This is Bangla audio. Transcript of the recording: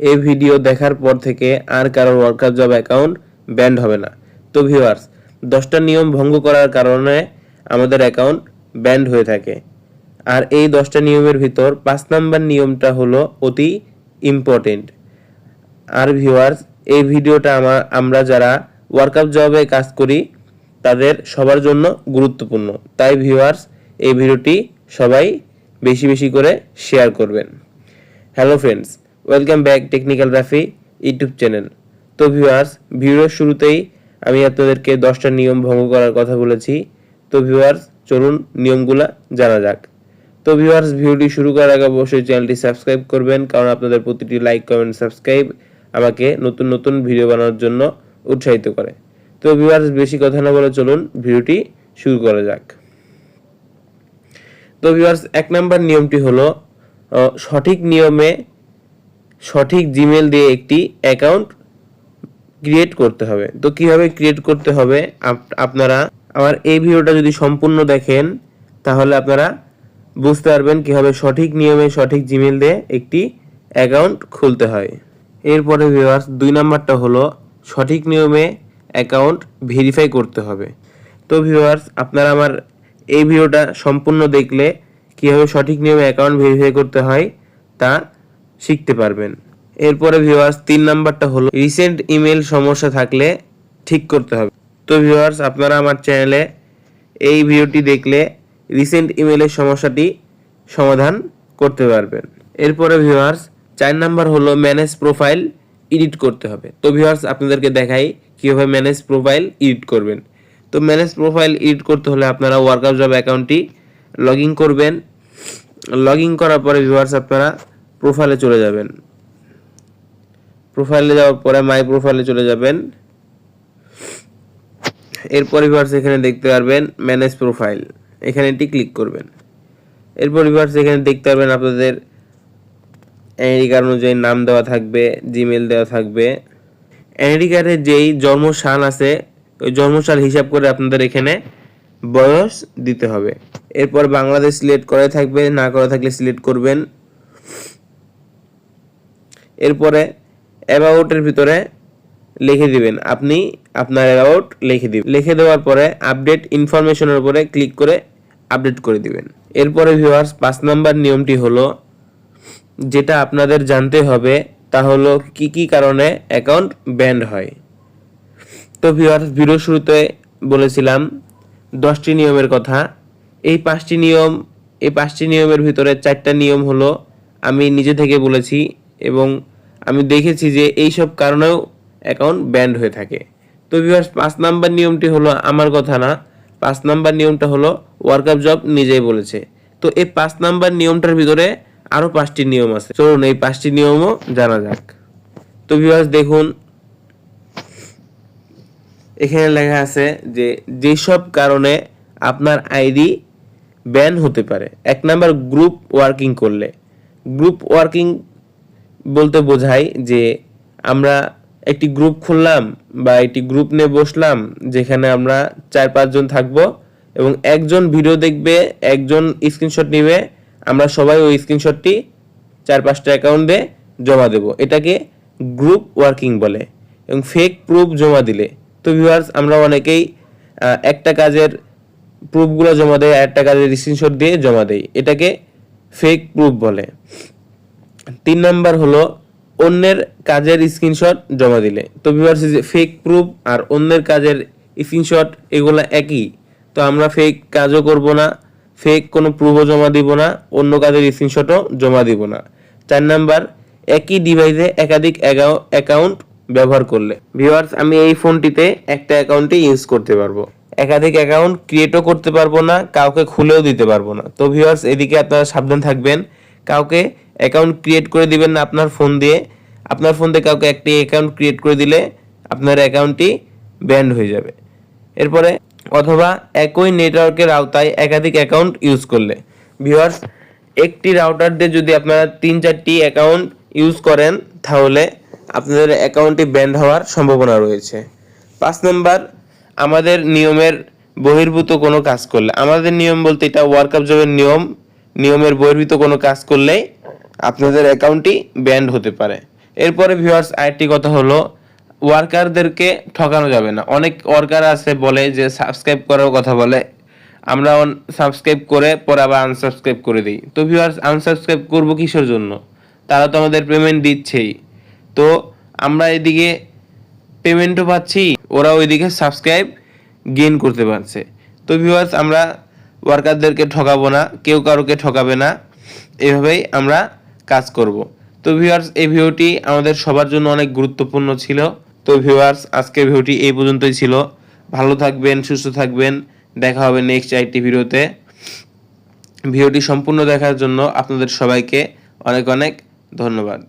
এই ভিডিও দেখার পর থেকে আর কারোর ওয়ার্কআপ জব অ্যাকাউন্ট ব্যান্ড হবে না। তো ভিউয়ার্স দশটা নিয়ম ভঙ্গ করার কারণে আমাদের অ্যাকাউন্ট ব্যান্ড হয়ে থাকে। আর এই দশটা নিয়মের ভিতর পাঁচ নাম্বার নিয়মটা হলো অতি ইম্পর্টেন্ট আর ভিউয়ার্স এই ভিডিওটা আমার আমরা যারা ওয়ার্কআপ জবে কাজ করি, তাদের সবার জন্য গুরুত্বপূর্ণ। তাই ভিউয়ার্স এই ভিডিওটি সবাই বেশি বেশি করে শেয়ার করবেন। Hello friends welcome back technical Rafi YouTube channel তো ভিউয়ার্স ভিডিওর শুরুতেই আমি আপনাদেরকে দশটা নিয়ম ভঙ্গ করার কথা বলেছি। তো ভিউয়ার্স চলুন নিয়মগুলা জানা যাক। তো ভিউয়ার্স ভিডিওটি শুরু করার আগে অবশ্যই চ্যানেলটি সাবস্ক্রাইব করবেন, কারণ আপনাদের প্রতিটি লাইক কমেন্ট সাবস্ক্রাইব আমাকে নতুন নতুন ভিডিও বানানোর জন্য উৎসাহিত করে। তো ভিউয়ার্স বেশি কথা না বলে চলুন ভিডিওটি শুরু করা যাক। তো ভিউয়ার্স এক নাম্বার নিয়মটি হলো সঠিক নিয়মে সঠিক জিমেল দিয়ে একটি অ্যাকাউন্ট ক্রিয়েট করতে হবে। তো কীভাবে ক্রিয়েট করতে হবে? আপ- আপনারা আমার এই ভিডিওটা যদি সম্পূর্ণ দেখেন, তাহলে আপনারা বুঝতে পারবেন কীভাবে সঠিক নিয়মে সঠিক জিমেল দিয়ে একটি অ্যাকাউন্ট খুলতে হয়। এরপরে ভিউয়ার্স দুই নাম্বারটা হলো সঠিক নিয়মে অ্যাকাউন্ট ভেরিফাই করতে হবে। তো ভিউয়ার্স আপনারা আমার এই ভিডিওটা সম্পূর্ণ দেখলে কীভাবে সঠিক নিয়মে অ্যাকাউন্ট ভেরিফাই করতে হয়, তা শিখতে পারবেন। এরপরে ভিউয়ার্স তিন নাম্বারটা হলো রিসেন্ট ইমেল সমস্যা থাকলে ঠিক করতে হবে। তো ভিউয়ার্স আপনারা আমার চ্যানেলে এই ভিডিওটি দেখলে রিসেন্ট ইমেলের সমস্যাটি সমাধান করতে পারবেন। এরপরে ভিউয়ার্স চার নাম্বার হলো ম্যানেজ প্রোফাইল এডিট করতে হবে। তো ভিউয়ার্স আপনাদেরকে দেখাই কীভাবে ম্যানেজ প্রোফাইল এডিট করবেন। তো ম্যানেজ প্রোফাইল এডিট করতে হলে আপনারা ওয়ার্কআপ জব অ্যাকাউন্টটি লগ করবেন। লগ করার পরে ভিউয়ার্স আপনারা প্রোফাইলে চলে যাবেন। প্রোফাইলে যাওয়ার পরে মাই প্রোফাইলে চলে যাবেন। এরপর ভিউয়ার্স এখানে দেখতে পারবেন ম্যানেজ প্রোফাইল এখানে এটি ক্লিক করবেন। এরপর ভিউয়ার্স এখানে দেখতে পারবেন আপনাদের কার্ড অনুযায়ী নাম দেওয়া থাকবে জিমেল দেওয়া থাকবে। কার্ডের যেই জন্মসাল আছে, ওই জন্মসাল হিসাব করে আপনাদের এখানে বয়স দিতে হবে। এরপর বাংলাদেশ সিলেক্ট করে থাকবে, না করা থাকলে সিলেক্ট করবেন। এরপরে অ্যাবাউটের ভিতরে লিখে দিবেন। আপনি আপনার অ্যাবাউট লিখে দিবেন। লিখে দেওয়ার পরে আপডেট ইনফরমেশনের উপরে ক্লিক করে আপডেট করে দিবেন। এরপরে ভিউয়ার্স পাঁচ নাম্বার নিয়মটি হলো, যেটা আপনাদের জানতে হবে তা হলো কি কি কারণে অ্যাকাউন্ট ব্যান্ড হয়। তো ভিউয়ার্স ভিডিও শুরুতে বলেছিলাম, দশটি নিয়মের কথা। এই পাঁচটি নিয়ম, এই পাঁচটি নিয়মের ভিতরে চারটা নিয়ম হলো, আমি নিজে থেকে বলেছি এবং আমি দেখেছি যে এই সব কারণেও অ্যাকাউন্ট ব্যান্ড হয়ে থাকে। তো ভিউয়ার্স পাঁচ নাম্বার নিয়মটি হলো আমার কথা না, পাঁচ নাম্বার নিয়মটা হলো ওয়ার্কআপ জব নিজেই বলেছে। তো এই পাঁচ নাম্বার নিয়মটার ভিতরে আরও পাঁচটি নিয়ম আছে। চলুন এই পাঁচটি নিয়মও জানা যাক। তো ভিউয়ার্স দেখুন, এখানে লেখা আছে যে যেসব কারণে আপনার আইডি ব্যান হতে পারে। এক নাম্বার গ্রুপ ওয়ার্কিং করলে। গ্রুপ ওয়ার্কিং বলতে বোঝায় যে আমরা একটি গ্রুপ খুললাম বা একটি গ্রুপ নিয়ে বসলাম যেখানে আমরা চার পাঁচজন থাকব এবং একজন ভিডিও দেখবে, একজন স্ক্রিনশট নেবে, আমরা সবাই ওই স্ক্রিনশটটি চার পাঁচটা অ্যাকাউন্টে জমা দেব। এটাকে গ্রুপ ওয়ার্কিং বলে এবং ফেক প্রুফ জমা দিলে। তো ভিউয়ার্স আমরা অনেকেই একটা কাজের প্রুফগুলো জমা দেয় একটা কাজের স্ক্রিনশট দিয়ে জমা দেয় এটাকে ফেক প্রুফ বলে। তিন নাম্বার হলো, অন্যের কাজের স্ক্রিনশট জমা দিলে। তো ভিউয়ার্স ফেক প্রুফ আর অন্যের কাজের স্ক্রিনশট এগুলো একই। তো আমরা ফেক কাজও করব না ফেক কোনো প্রুফও জমা দিব না, অন্য কাজের স্ক্রিনশটও জমা দিব না। চার নাম্বার, একই ডিভাইসে একাধিক অ্যাকাউন্ট ব্যবহার করলে। ভিউয়ার্স আমি এই ফোনটিতে একটা অ্যাকাউন্টে ইউজ করতে পারব। একাধিক অ্যাকাউন্ট ক্রিয়েটও করতে পারব না, কাউকে খুলেও দিতে পারব না। তো ভিউয়ার্স এদিকে আপনারা সাবধান থাকবেন। কাউকে অ্যাকাউন্ট ক্রিয়েট করে দিবেন না আপনার ফোন দিয়ে। আপনার ফোন দিয়ে কাউকে একটি অ্যাকাউন্ট ক্রিয়েট করে দিলে আপনার অ্যাকাউন্টটি ব্যান্ড হয়ে যাবে। এরপরে অথবা একই নেটওয়ার্কের আওতায় একাধিক অ্যাকাউন্ট ইউজ করলে। ভিউয়ার্স একটি রাউটার দিয়ে যদি আপনারা তিন চারটি অ্যাকাউন্ট ইউজ করেন, তাহলে আপনাদের অ্যাকাউন্টটি ব্যান্ড হওয়ার সম্ভাবনা রয়েছে। পাঁচ নাম্বার, আমাদের নিয়মের বহির্ভূত কোনো কাজ করলে। আমাদের নিয়ম বলতে এটা ওয়ার্কআপ জবের নিয়ম। নিয়মের বহির্ভূত কোনো কাজ করলেই আপনাদের অ্যাকাউন্টটি ব্যান্ড হতে পারে। এরপরে ভিউয়ার্স আরেকটি কথা হলো ওয়ার্কারদেরকে ঠকানো যাবে না। অনেক ওয়ার্কার আছে বলে যে সাবস্ক্রাইব করার কথা বলে, আমরা সাবস্ক্রাইব করে পরে আবার আনসাবস্ক্রাইব করে দিই। তো ভিউয়ার্স আনসাবস্ক্রাইব করব কিসের জন্য? তারা তো আমাদের পেমেন্ট দিচ্ছেই। তো আমরা এদিকে পেমেন্টও পাচ্ছি ওরা ওইদিকে সাবস্ক্রাইব গেইন করতে পারছে। তো ভিউয়ার্স আমরা ওয়ার্কারদেরকে ঠকাবো না, কেউ কারোকে ঠকাবে না। এভাবেই আমরা কাজ করব। তো ভিউয়ার্স এই ভিডিওটি আমাদের সবার জন্য অনেক গুরুত্বপূর্ণ ছিল। তো ভিউয়ার্স আজকের ভিডিওটি এই পর্যন্তই ছিল। ভালো থাকবেন, সুস্থ থাকবেন। দেখা হবে নেক্সট আইটি ভিডিওতে। ভিডিওটি সম্পূর্ণ দেখার জন্য আপনাদের সবাইকে অনেক অনেক ধন্যবাদ।